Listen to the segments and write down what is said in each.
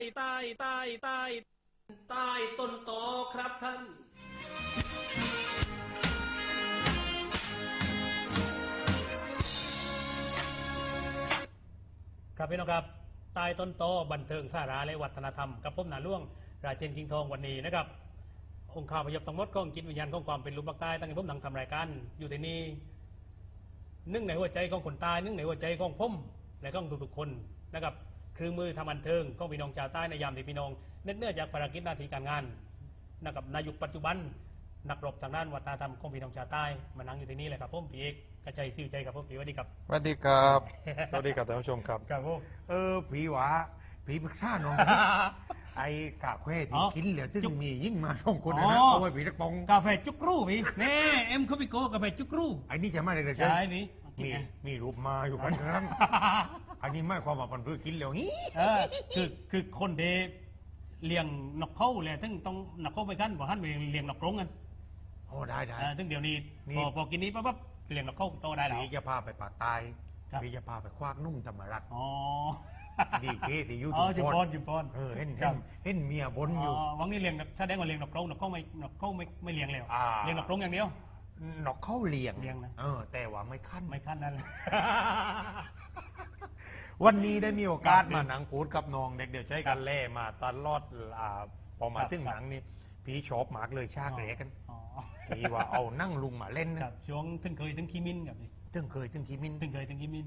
ใต้ใต้ใต้ใต้ต้นตอครับท่านครับพี่น้องครับใต้ต้นโตบันเทิงสาระและวัฒนธรรมกับผมหนาล่วง ราเชนจิงทองวันนี้นะครับ องค์ข่าวพยพทั้งหมดของจิตวิญญาณของความเป็นลูกปักใต้ตั้งแต่ผมทำทำรายการอยู่ที่นี่นึ่งในหัวใจของคนใตายนึ่งในหัวใจของผมและของทุกๆคนนะครับ คือมือทำบันเทิงของพี่น้องชาวใต้ในยามที่พี่น้องเหน็ดเหนื่อยจากภารกิจหน้าที่การงานนะครับในยุคปัจจุบันนักรบทางด้านวัฒนธรรมของพี่น้องชาวใต้มานั่งอยู่ที่นี่เลยครับผมพี่เอกกระชัยซิวใจครับผมพี่สวัสดีครับ สวัสดีครับ สวัสดีครับท่านผู้ชมครับ ครับผม เออผีหวา ผีพระน้อง ไอ้กาเควที่กินเหลือตึงมียิ่งมาสองคนนะอ๋อเอาไว้ผีตะปองกาแฟจุกรูพี่แน่เอ็มคาปิโกกาแฟจุกรูไอ้นี่จะม่ได้เลยใช่พี่มีมีรูปมาอยู่กันนั้นอันนี้ไม่ความว่ามันเพื่อกินแล้วนี้คือคือคนเดเลี้ยงนกเข้าเลยถึงต้องนกเข้าไปกันบอกท่านไปเลี้ยงนกกรงกันโอ้ได้ได้เออถึงเดี๋ยวนี้พอพอกินนี้ปั๊บเลี้ยงนกเข้าโตได้แล้วผีจะพาไปปากใตายครับผีจะพาไปคว้ากนุ่มธรรมรัตน์อ๋อ ดีเคที่อยูอ๋อทูจุบบปอนจุบปอนเออเห็นครัเห็บนเห็นเมียบนอยู่ อ๋อวังนี้เลี้ยงนกแสดงว่าเลี้ยงนกกรงนกเข้าไม่นกเข้าไม่ไม่เลี้ยงแล้วอ่า เลี้ยงนกกรงอย่างเดียวนกเข้าเลี้ยงเลี้ยงนะ เออ แต่ว่าไม่ขั้น ไม่ขั้นนั่นเลย วันนี้ได้มีโอกาสครับมาหนังพูดกับน้องเด็กเดี๋ยวใช้กันเล่มาตลอดอ่าพอมาครับ ถึงครับหนังนี่พี่ชอบมากเลยชากเหลกันอ๋อทีว่าเอานั่งลุงมาเล่นครันะบช่วงถึงเคยถึงคีมินครับพี่ถึงเคยถึงคิมิน ถึงเคยถึงคีมิน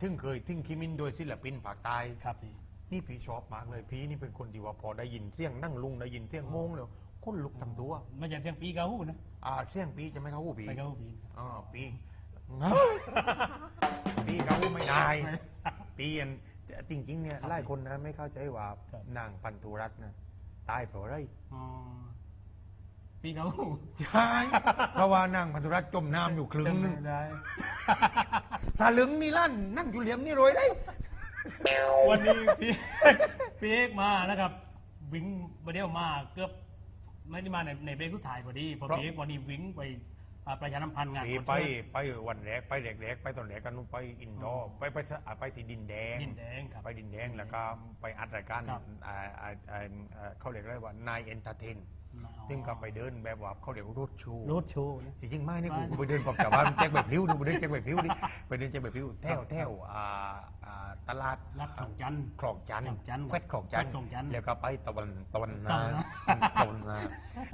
ถึงเคยถึงคิมินโดยศิลปินภาคใต้ครับพี่ นี่พี่ชอบมากเลยพี่นี่เป็นคนที่ว่าพอได้ยินเสียงนั่งลุงได้ยินเสียงโมงเลยคนลุกทำตัวไม่ใช่เสียงปีกาหูนะอ่าเสียงพี่จะไม่เข้าหูพี่ไปกาหูปีอ่าปีพี่เขาไม่ได้ปีอันจริง ๆ เนี่ยหลายคนนะไม่เข้าใจว่านางปันธุรัตน์นะตายเพราะอะไรอ๋อ ปีกาหูใช่เพราะว่านางพันธุรัตน์จมน้ำอยู่ครึ่งหนึงจำได้ ถ้าลึงนี่ลั่นนั่งอยู่เหลียมนี่โรยได้ วันนี้พี่ พี่เอกมานะครับ วิ่งมาเดียวมาเกือบไม่ได้มาในในเบรกทุกถ่ายพอดีเพอเพราะ พี่เอกวันนี้วิ่งไป อ่าประชาสัมพันธ์งานปีคอนไปเสิร์ตไปวันแรกไปแรกๆไปตอนแรกกันนู้นไปอินดอร์ไปไปอ่าไปที่ดินแดง ดินแดงครับไปดินแดงแล้วก็ไปอัดรายการครับ อ่าอ่าอ่าอ่าเขาเรียกอะไรว่านายเอนเตอร์เทนอ๋อซึ่งก็ไปเดินแบบว่าเขาเรียกรถโชว์รถโชว์นะจริงๆไม่นี่ไม่กูกูไปเดินปอบชาวบ้านแจ็คแบบพลิ้วดูไปเดินแจ็คแบบพลิ้วดิไปเดินแจ็คแบบพลิ้วแถวแถวอ่าอ่า ตลาดรัดของจันทร์ คลองจันทร์คลองจันทร์แควดคลองจันทแควดคลองจันทร์แล้วก็ไปตะวันตะวันนาตะวันนาตะวันนา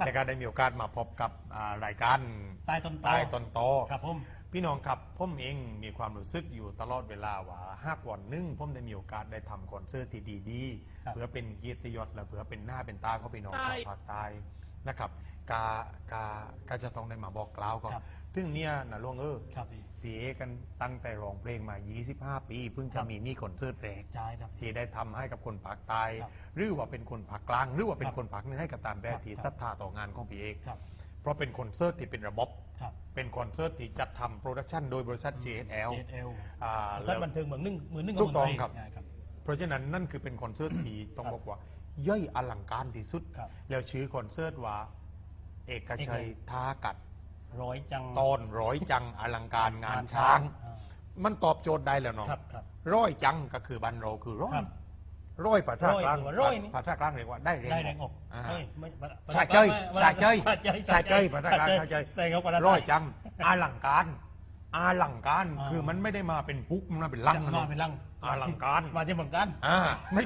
แล้วก็ได้มีโอกาสมาพบกับอ่ารายการใต้ต้นตอ ใต้ต้นโตครับผม พี่น้องครับผมเองมีความรู้สึกอยู่ตลอดเวลาว่าหากวันหนึงผมได้มีโอกาสได้ทำคอนเสิร์ตที่ดีครับๆเพื่อเป็นเกียรติยศและเพื่อเป็นหน้าเป็นตาของพี่น้องใต้ชาวภาคใต้ นะครับกากากาจะต้องได้มาบอกกล่าวก่อนครับ ซึ่งเนี่ยนะล่วงเออครับพี่พี่เอกันตั้งแต่ร้องเพลงมา 25 ปี เพิ่งครัจะบมีนี่คอนเสิร์ตแรก ใช่ครับพี่ ที่ได้ทำให้กับคนภาคใต้ครับหรือว่าเป็นคนภาคกลาง หรือว่าเป็นครับคนภาคเหนือให้กับตามแต่ครับที่ครับ ศรัทธาต่องานของพี่เอกครับเพราะเป็นคอนเสิร์ตที่เป็นระบบ ครับ เป็นคอนเสิร์ตที่จัดทำโปรดักชันโดยบริษัท JSL เอเอลอ่าสั้นแล้วบันเทิงเหมือนหนึ่งเหมือนหนึ่งถูกต้องขเมืครับไทยใช่ครับ เพราะฉะนั้นนั่นคือเป็นคอนเสิร์ตที่ต้องครับบอกว่า ย่อยอลังการที่สุด ครับ แล้วชื่อคอนเสิร์ตว่า เอกชัยเอกท้ากัดร้อยจังตอนร้อยจังอลังการงานช้าง อ่ามันตอบโจทย์ได้แล้วเน้องครับครับ ร้อยจังก็คือบันเราคือร้อครัยบร้อยภาษาร้อยกลางคือว่าร้อยนี่ภาษากลางเรียกว่าได้แรงได้แรงอกอ่าเอ้ยไม่สะเจ้ยไม่สะเจ้ยสะเจ้ยสะเจ้ยภาษากลางสะเจ้ยได้ครับภาษาร้อยจังอลังการ อลังการอ่า คือมันไม่ได้มาเป็นปุ๊กมันมาเป็นลังจะนะมาเป็นลังอลังการมาที่เหมือนกัน อ่าไม่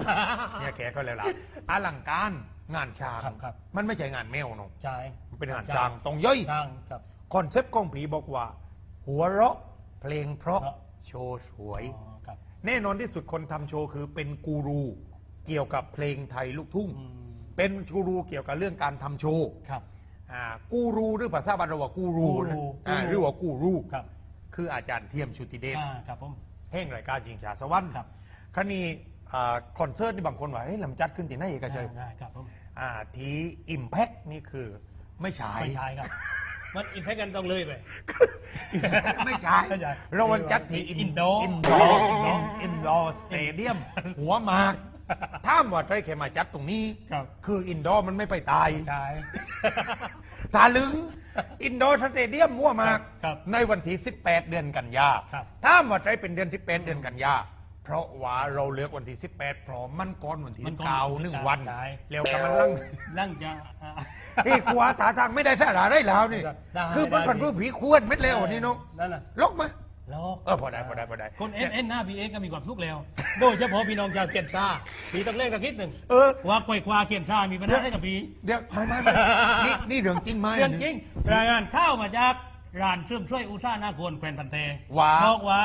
เนี่ยแขกก็เลยล่ะอลังการงานช้างครับครับ มันไม่ใช่งานแมวเนอะใช่มันเป็นงานช้างตรงย่อย ช่างครับ คอนเซ็ปต์ของผีบอกว่า หัวเราะเพลงเพราะเพราะ โชว์สวย อ๋อครับแน่นอนที่สุดคนทำโชว์คือเป็นกูรูเกี่ยวกับเพลงไทยลูกทุ่ง อืมเป็นกูรูเกี่ยวกับเรื่องการทำโชว์ครับ อ่ากูรูหรือภาษาบาลีว่ากูรูนะกูรูอ่ากูรู หรือว่ากูรู ครับ คืออาจารย์เทียมชุติเดชอ่าครับผมแห่งรายการจิงฉาสวรรค์ครับคันนี้อ่าคอนเสิร์ตที่บางคนว่าเฮ้ยลำจัดขึ้นที่ไหนเอกชัยได้ได้ครับผมอ่าทีอิมแพคนี่คือไม่ใช่ไม่ใช่ครับ มันอินแพคกันต้องเลยไป ไม่ใช่ไม่ใช่เราวันจัดที่อิน Indoor อินดอร์อินดอร์สเตเดียม หัวหมาก ถ้ามว่าใครเคยมาจัดตรงนี้ ครับ คืออินดอร์มันไม่ไปตาย ใช่ ตาลึง อินดอร์สเตเดียมหัวหมาก ครับในวันที่ 18 เดือนกันยาครับ ถ้ามว่าใครเป็นเดือนที่เป็นเดือนกันยา เพราะว่าเราเลือกวันที่ 18 เพราะมันก่อนวันที่มันก่อนเก้าวันที่หนึ่งเก้าวัน ใช่ แล้วก็มันลั่งร่างจะอ่าพี่กลัวถาทางไม่ได้สาระได้แล้วนี่ ได้คือมันได้ผันเพื่อผีควรเม็ดแล้วนี่น้องนั่นน่ะ ลกมาลอกเออพอได้พอได้พอได้คนเอ็นเอ็นหน้าพีเอก็มีความสุขแล้ว โดยเฉพาะพี่น้องชาวเกียนซาพี่ต้องเล่นตะคิดหนึ่งเออ ว่าควยควาเกียนซามีปัญหาให้กับพี่เดี๋ยวไม่ไม่ไม่นี่นี่เรื่องจริงไหม เรื่องจริงรายงานเข้ามาจากร้านเชื่อมช่วยอุตสาหนาควรแควนพันเทว่าบอกว่า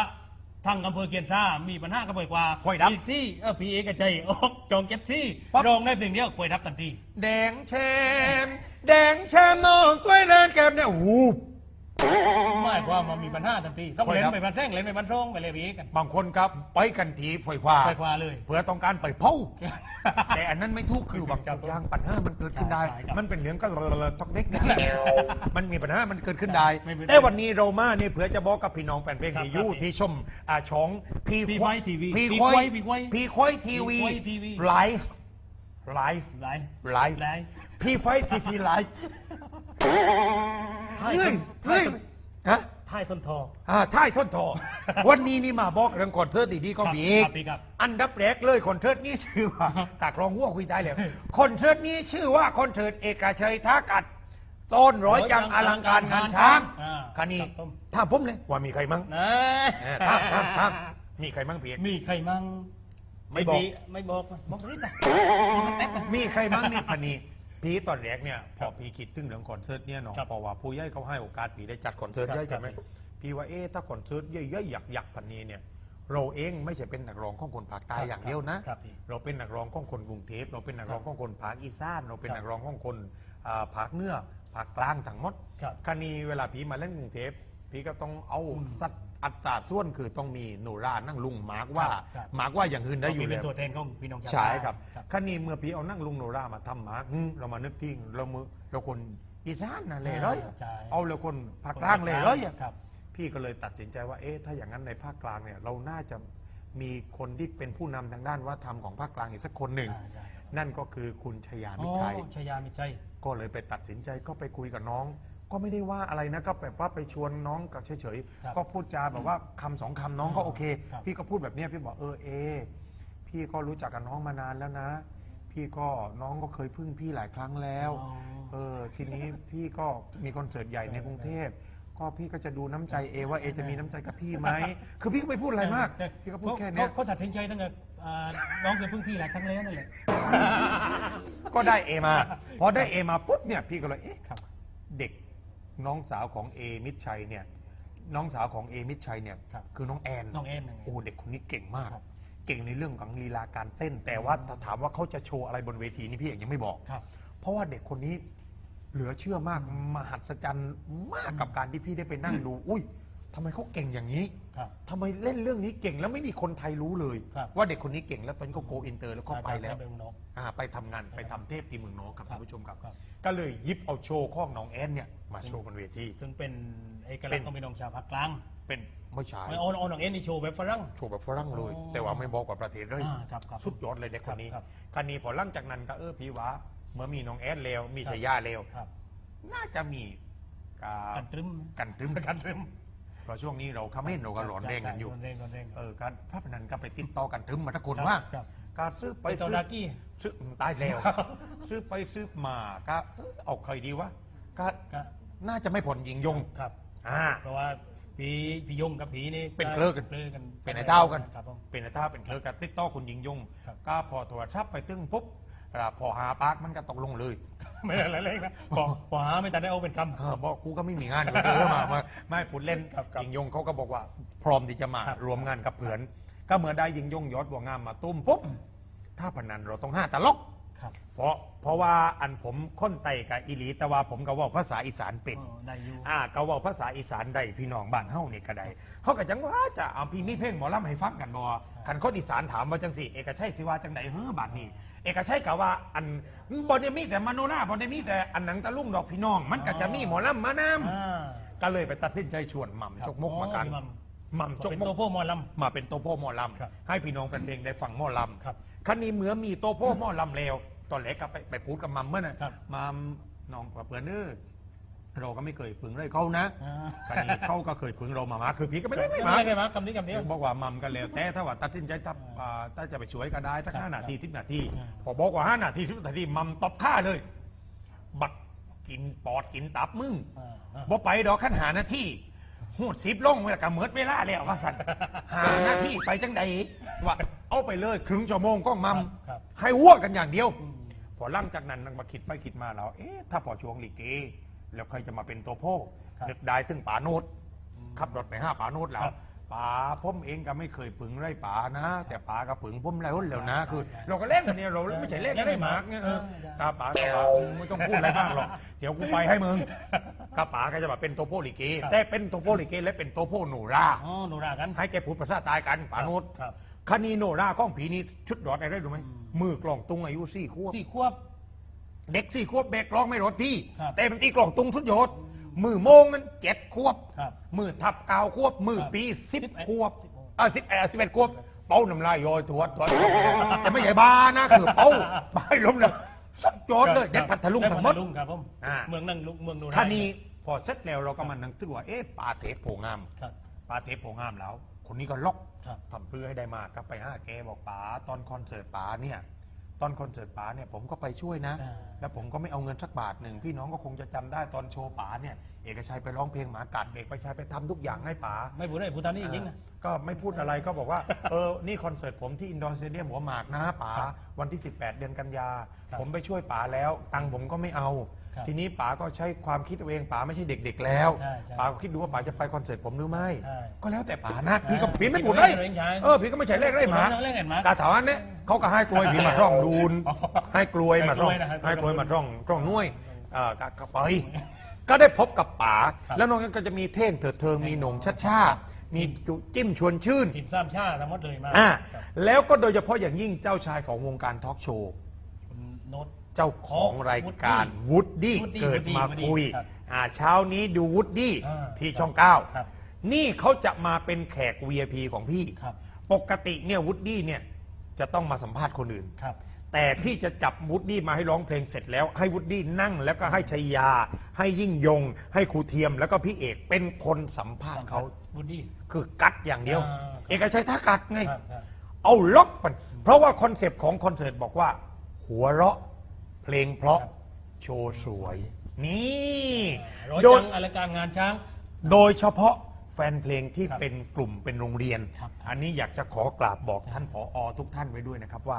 ทางอำเภอเกียนซามีปัญหากับควยควาควยดับพีซี่เออพีเอกชัยออกจองเก็บซี่ปั๊บ รองได้เพียงเดียวควยดับทันทีแดงแชมแดงแชมน้องช่วยแรงแกมเนี่ยโอ้โห ไม่ความมันมีปัญหาทันทีต้องควยเล่นดับไปพันแซงเล่นไปพันซองไปเลยพีเอกันบางคนครับไปกันทีไฟฟ้าควยควาเลย เพื่อต้องการไปเผาแต่อันนั้นไม่ทุกคือบางครับอย่างปัญหามันเกิดขึ้นได้ใช่ครับมันเป็นเรื่องก็ทอกเด็กนั่นแหละมันมีปัญหามันเกิดขึ้นได้ไม่เป็นไรแต่วันนี้เรามาเนี่ยเผื่อจะบอกกับพี่น้องแฟนเพลงครับที่อยู่ครับที่ชมอ่าช่องพีพี่ไว้ทีวีพีพี่ควาไว้ยพี่ไว้พีควายทีวีพี่ไว้ทีวีไลฟ์ไลฟ์ไลฟ์ไลฟ์ไลฟ์พีไฟทีวีไลฟ์ท้าย เฮ้ทยนเฮ้ยฮะท้ายทนทอ อ่าท่ายทนทอ วันนี้นี่มาบอกเรื่องคอนเสิร์ตดีๆก็ครับมีอีกครับพี่ครับ อันดับแรกเลยคอนเสิร์ตนี้ชื่อว่าตากรองหัวคุยได้เลยคอนเสิร์ตนี้ชื่อว่าคอนเสิร์ตเอกชัยท่ากัดต้นร้อยจังอลังการงานช้างอ่าคันนี้ครับผม ถามผมเลยว่ามีใครมั้งนะเออถามถามถามมีใครมั้งเพียก มีใครมั่งไม่บอก ไม่บอกบอกริตะมีใครมั้งนี่พันนี้ พีตอนแรกเนี่ยพอพีคิดถึงเรื่องคอนเสิร์ตเนี่ยเนาะครับเพราะว่าผู้ใหญ่เขาให้โอกาสพีได้จัดคอนเสิร์ตครับใหญ่ใช่ไหมครับ พี่ว่าเอ๊ะถ้าคอนเสิร์ตใหญ่ๆหยักๆพันนี้เนี่ย เราเองไม่ใช่เป็นนักร้องของคนภาคใต้อย่างเดียวนะ ครับพี่ เราเป็นนักร้องของคนกรุงเทพเราเป็นนักร้องของคนภาคอีสานเราเป็นครับนักร้องของคนอ่าภาคเหนือภาคกลางทั้งหมดครับ คราวนี้เวลาพี่มาเล่นกรุงเทพ พี่ก็ต้องเอาอืมสัดอัตราส่วนคือต้องมีโนรานั่งลุงมาร์กว่าครับครับ มาร์กว่าอย่างอื่นได้อยู่เป็แล้นวตัวแทนของพี่น้องชาวใช่ครับครับคราวนี้เมื่อพี่เอานั่งลุงโนรามาทำมาร์กหึเรามานึกทิ้งเรามือเราคนอีสานน่ะเลยเลยใช่เอาเราคนภาคกลางเลยเลยอะ ครับ พี่ก็เลยตัดสินใจว่า เอ๊ะ ถ้าอย่างนั้นในภาคกลางเนี่ย เราน่าจะมีคนที่เป็นผู้นำทางด้านวัฒนธรรมของภาคกลางอีกสักคนหนึ่ง ใช่ใช่ นั่นก็คือคุณชยาอ๋มิอชัยชยามิชัย ก็เลยไปตัดสินใจก็ไปคุยกับน้อง ก็ไม่ได้ว่าอะไรนะก็แบบว่าไปชวนน้องกับเฉยครับๆก็พูดจาแบบว่าคำสองคำน้องก็โอเค ครับ พี่ก็พูดแบบเนี้ยพี่บอกเออเอ พี่ก็รู้จักกับน้องมานานแล้วนะ พี่ก็น้องก็เคยพึ่งพี่หลายครั้งแล้ว อ๋อ เออทีนี้พี่ก็มีคอนเสิร์ตใหญ่ในกรุงเทพก็พี่ก็จะดูน้ำใจเอว่าเอจะมีน้ำใจกับพี่ไหมคือพี่ก็ไม่พูดอะไรมาก แต่พี่ก็พูดแค่เนี้ยเขาเขาตัดสินใจตั้งแต่อ่าน้องเป็นพึ่งพี่หลายครั้งแล้วนั่นแหละ ก็ได้เอมา พอได้เอมาปุ๊บเนี่ยพี่ก็เลยเอ๊ะครับ เด็ก น้องสาวของเอมิตรชัยเนี่ยน้องสาวของเอมิตรชัยเนี่ยครับคือน้องแอนน้องเอ็นนั่นไง โอ้เด็กคนนี้เก่งมาก ครับเก่งในเรื่องของลีลาการเต้น แต่ว่าถ้าถามว่าเขาจะโชว์อะไรบนเวทีนี่พี่เอกยังไม่บอก ครับ เพราะว่าเด็กคนนี้เหลือเชื่อมากมหัศจรรย์มากกับการที่พี่ได้ไปนั่งดู อุ้ย ทำไมเขาเก่งอย่างนี้ครับ ทำไมเล่นเรื่องนี้เก่งแล้วไม่มีคนไทยรู้เลย ครับ ว่าเด็กคนนี้เก่งแล้วตอนนี้ก็โกอินเตอร์แล้วก็ไปแล้ว เป็นน้องอ่าไปทำงานไปทำเทพที่เมืองนอกครับครับท่านผู้ชมครับ ครับ ก็เลยหยิบเอาโชว์ของน้องแอนเนี่ยมาโชว์บนเวที ซึ่งเป็นเอกลักษณ์ของพี่น้องชาวภาคกลางเป็นไม่ใช่ไม่เอาเอาน้องเอ็นนี่โชว์แบบฝรั่ง โชว์แบบฝรั่งเลย อ๋อแต่ว่าไม่บอกกว่าประเทศเลยอ่าครับครับสุดยอดเลยเด็กคนนี้ครับคันนี้พอหลังจากนั้นก็เออพี่ว่าเมื่อมีน้องแอนแล้วมีครับ ชายาแล้ว ครับน่าจะมีกากันตรึม กันตรึมกันตรึม เพราะช่วงนี้เราขมิ้นเราก็หลอนแดงกันอยู่ร้อนแรงร้อนแรงเออการพระพนันก็ไปติดต่อกันตรึมมาทุกคนครับว่าครับ การซื้อไปไปต่อซื้อดากี้ ซื้ออืมตายแล้ว ซื้อไปซื้อมาก็เอ้ยเอาใครดีวะก็ก็น่าจะไม่ผลยิงยงครับ อ่า เพราะว่าผีผียงกับผีนี่เป็นเครือกันเครือกันเป็นไอ้เต้ากัน ครับผม เป็นไอ้ท่าเป็นเครือกันติดต่อคุณยิงยงครับ ก็พอโทรศัพท์ไปตึ้งปุ๊บ เวลาพอหาปากมันก็ตกลงเลย ไม่อะไรเลยนะพอพอหาไม่ทันได้เอาเป็นคำ เออบอกกูก็ไม่มีงานอยู่เออมามาไม่พูดเล่นครับครับยิงยงเขาก็บอกว่า พร้อมที่จะมาครับ รวมงานกับเผื่อน ก็เมื่อได้ยิงยงยอดบัวงามมาตุ้มปุ๊บ ถ้าพนันเราต้องห้าตลก ครับ เพราะเพราะว่าอันผมค้นไตกับอีหลีแต่ว่าผมก็เว่าภาษาอีสานเป็น อ๋อได้อยู่ อ่าก็เว่าภาษาอีสานได้พี่น้องบ้านเฮานี่ก็ได้เขาก็จังว่าจะเอาพี่มีเพลงหมอลำให้ฟังกันบ่คันคนอีสานถามว่าจังสิเอกชัยสิว่าจังไดเฮ้อบัดนี้ เอกชัยก็ว่าอันบ่ได้มีแต่มโนราบ่ได้มีแต่อันหนังตะลุงดอกพี่น้อง มันก็จะมีหมอลำมานํอ่าก็เลยไปตัดสินใจชวนหม่ำจกมกมากันอ๋อหม่ำจกเป็นมตัวกโพ่อหมอล มาเป็นโตโพ่หมอลครับำให้พี่น้องแฟนเพลงได้ฟังหมอลำครับคันนี้เมื่อมีโตโพ่หมอลำแล้ว ตอนแรกก็ไปไปพูดกับมัมเมื่อน่ะครับมัมน้องกับเพื่อนเออ เราก็ไม่เคยพึงเลยเขานะอ่ากันนี้เขาก็เคยพึงเรามามาคือผีก็ไม่ได้ไม่ไม่มาได้มาคำนี้คำนี้บอกว่ามัมกันแล้วแต่ถ้าว่าตัดสินใจตับอ่าถ้าจะไปช่วยก็ได้สักครับห้านาทีสิบนาทีอืมพอบอกว่าห้านาทีสิบนาทีมัมตบฆ่าเลย บักกินปอดกินตับมึงอ่าอ่าบ่ไปดอกขั้นหานาทีหูดสิบลงเวลากะเมิดเวลาแล้วว่าสันหานาทีไปจังใดว่าเอาไปเลยครึ่งชั่วโมงก็มัมครับให้วัวกันอย่างเดียว พอหลังจากนั้นนางมาคิดไปคิดมาแล้วเอ๊ะถ้าพอช่วงลิเก แล้วใครจะมาเป็นตัวพ่อครับนึกได้ถึงป๋าโนดขับรถไปห้าป๋าโนดแล้ควรับป๋าผมเองก็ไม่เคยปึงไร่ป๋านะ แต่ป๋าก็ปึงผมแล้วแล้วนะใช่คือ ใช่เราก็เล่นกันเนี่ยเราไม่ใช่เล่นเล่นได้หมากเนี่ยเอเอออใช่ ตาป๋าก็ว่าไม่ต้องพูดอะไรมากหรอกเดี๋ยวกูไปให้มึงก็ป๋าก็จะมาเป็นตัวพ่อลิเกครับแต่เป็นตัวพ่อลิเกและเป็นตัวพ่อหนูรา อ๋อหนูรากันให้แกพูดภาษาตายกันป๋าโนด ครับ คณีโนราข้องผีนี่ชุดรอดอะไรรู้ไหมมือกล่องตุงอายุสี่ขวบสี่ควบ เด็กสี่ขวบเบรกกล้องไม่รถที่ ครับแต่มันตีกล่องตุงสุดยอดมือโมงนั้นเจ็ดขวบ ครับมือทับเก้าขวบ มือครับปีสิบสิบเอ็ดขวบสิบหกเออสิบเอ็ดสิบเอ็ดขวบ เป้าน้ำลายโยอยตัวตัวแต่ไม่ใช่บ้านะคือเป้าบ้าล้มเลยสุดยอดเลยเด็กพัทลุงทั้งหมด เด็กพัทลุงครับผมอ่า เมืองนั่งลุงเมืองหนูราท่านี้พอเสร็จแล้วเราก็มานั่งตึกว่าเอ๊ะปลาเทปโผงาม ครับปลาเทปโผงามแล้ว คนนี้ก็ล็อกครับ ทำเพื่อให้ได้มากก็ไปห้าแกบอกป๋าตอนคอนเสิร์ตป๋าเนี่ย ตอนคอนเสิร์ตป๋าเนี่ยผมก็ไปช่วยนะ อ่า แล้วผมก็ไม่เอาเงินสักบาทหนึ่งพี่น้องก็คงจะจำได้ตอนโชว์ป๋าเนี่ยเอกชัยไปร้องเพลงหมากัดเอกชัยไปทำทุกอย่างให้ป๋า ไม่พูดได้พูดตามนี้จริงๆนะ ก็ไม่พูดอะไรก็บอกว่า เออ นี่คอนเสิร์ตผมที่อินดอร์สเตเดียมหัวหมากนะป๋าครับวันที่ 18 เดือนกันยา ครับผมไปช่วยป๋าแล้ว ตังค์ผมก็ไม่เอา ครับทีนี้ป๋าก็ใช้ความคิดเอาเองป๋าไม่ใช่เด็ก ๆ แล้วใช่ใช่ป๋าก็คิดดูว่าป๋าจะไปคอนเสิร์ตผมหรือไม่ ใช่ก็แล้วแต่ป๋านะพี่ก็อ่าพี่ไม่พี่พูดไม่ได้ได้ใช่เออพี่ก็ไม่ใช่เลขได้หมาเลขได้หมา กาถาวันเนี่ยเขาก็ให้กลวยผีมาร่องดูนอ๋อให้กลวยมาร่อง ให้กลวยนะให้ให้กกลลววยยมาร่องร่องนุ่ยเอ่อก็ก็ไป ก็ได้พบกับป๋าครับแล้วนอกจากนั้นก็จะมีเท่งเถิดเทิงมีหนงชัดชามีจุจิ้มชวนชื่น ทีมสามชาติทั้งหมดเลยมาอ่าครับแล้วก็โดยเฉพาะอย่างยิ่งเจ้าชายของวงการทอล์กโชว์ คุณโน้ต เจ้าของรายการวูดดี้ Woody เกิด Woody มา Woody คุยครับอ่าเช้านี้ดูวูดดี้อ่าที่ช่องเก้าครับนี่เขาจะมาเป็นแขก VIP ของพี่ ครับ ปกติเนี่ยวูดดี้เนี่ย จะต้องมาสัมภาษณ์คนอื่น ครับ แต่พี่จะจับวูดดี้มาให้ร้องเพลงเสร็จแล้ว ให้วูดดี้นั่งแล้วก็ให้ชัยยา ให้ยิ่งยง ให้ครูเทียมแล้วก็พี่เอกเป็นคนสัมภาษณ์เขาบูดดี้คือกัดอย่างเดียว อ่า เอกชัยท่ากัดไง ครับครับเอาล็อกมันเพราะว่าคอนเซปต์ของคอนเสิร์ตบอกว่า หัวเราะเพลงเพราะครับโชว์สวย นี่ ร้อยโดยจังอลังการงานช้าง โดยเฉพาะ แฟนเพลงที่ครับเป็นกลุ่มเป็นโรงเรียน ครับ อันนี้อยากจะขอกราบบอกท่านผออทุกท่านไว้ด้วยนะครับว่า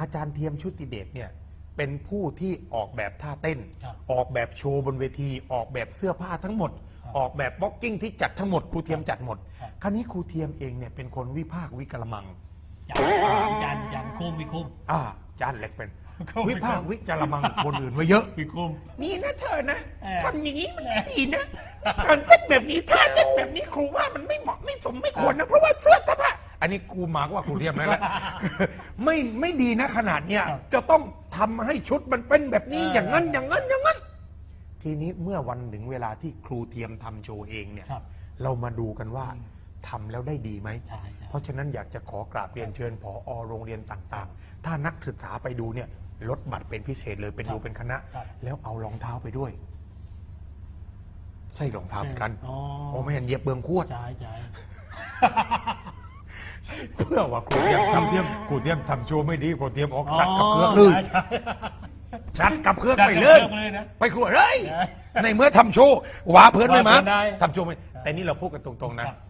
อาจารย์เทียมชุติเดชเนี่ยเป็นผู้ที่ออกแบบท่าเต้น ครับออกแบบโชว์บนเวที ออกแบบเสื้อผ้าทั้งหมด ครับออกแบบบ็อกกิ้งที่จัดทั้งหมดครูเทียมจัดหมด ครับ คราวนี้ครูเทียมเองเนี่ยเป็นคนวิพากษ์วิกระมัง จานจานจานคุมมีคุมอ่าจานเล็กเป็นครับ วิพากษ์วิจารมังคนอื่นไว้เยอะมีคุมนี่นะเธอนะเออ ทำอย่างนี้มันไม่ดีนะการเต้นแบบนี้ท่าเต้นแบบนี้ครูว่ามันไม่เหมาะไม่สมไม่ควรนะเพราะว่าเสื้อผ้าอันนี้ครูหมากว่าครูเทียมนั่นแหละ ไม่ไม่ดีนะขนาดเนี้ยครับจะต้องทำให้ชุดมันเป็นแบบนี้เออออย่างนั้นอย่างนั้นอย่างนั้น ทีนี้เมื่อวันถึงเวลาที่ครูเทียมทำโชว์เองเนี่ย ครับเรามาดูกันว่า ทำแล้วได้ดีไหม ใช่ใช่ เพราะฉะนั้นอยากจะขอกราบเรียนเชิญผอโรงเรียนต่างๆ ถ้านักศึกษาไปดูเนี่ยลดบัตรเป็นพิเศษเลยเป็นครับดูเป็นคณะ ครับ แล้วเอารองเท้าไปด้วย ใส่รองเท้าเหมือนกัน อ๋อโอ้ไม่เห็นเหยียบเบืองขวดจ่ายจ่ายเพื่อว่าครูเทียมทำเทียมครูเทียมทำโชว์ไม่ดีครูเทียมออกชัดกับเครื่องเลยจ่ายจ่ายชัดกับเครื่องชัดไปกับเลยเครื่องเลยนะ ไปครัวเลย ใช่ในเมื่อทำโชว์ว่าเพื่อนไม่มาว่าเพื่อนได้ทำโชว์ไม่แต่นี่เราพูดกันตรงๆนะครับ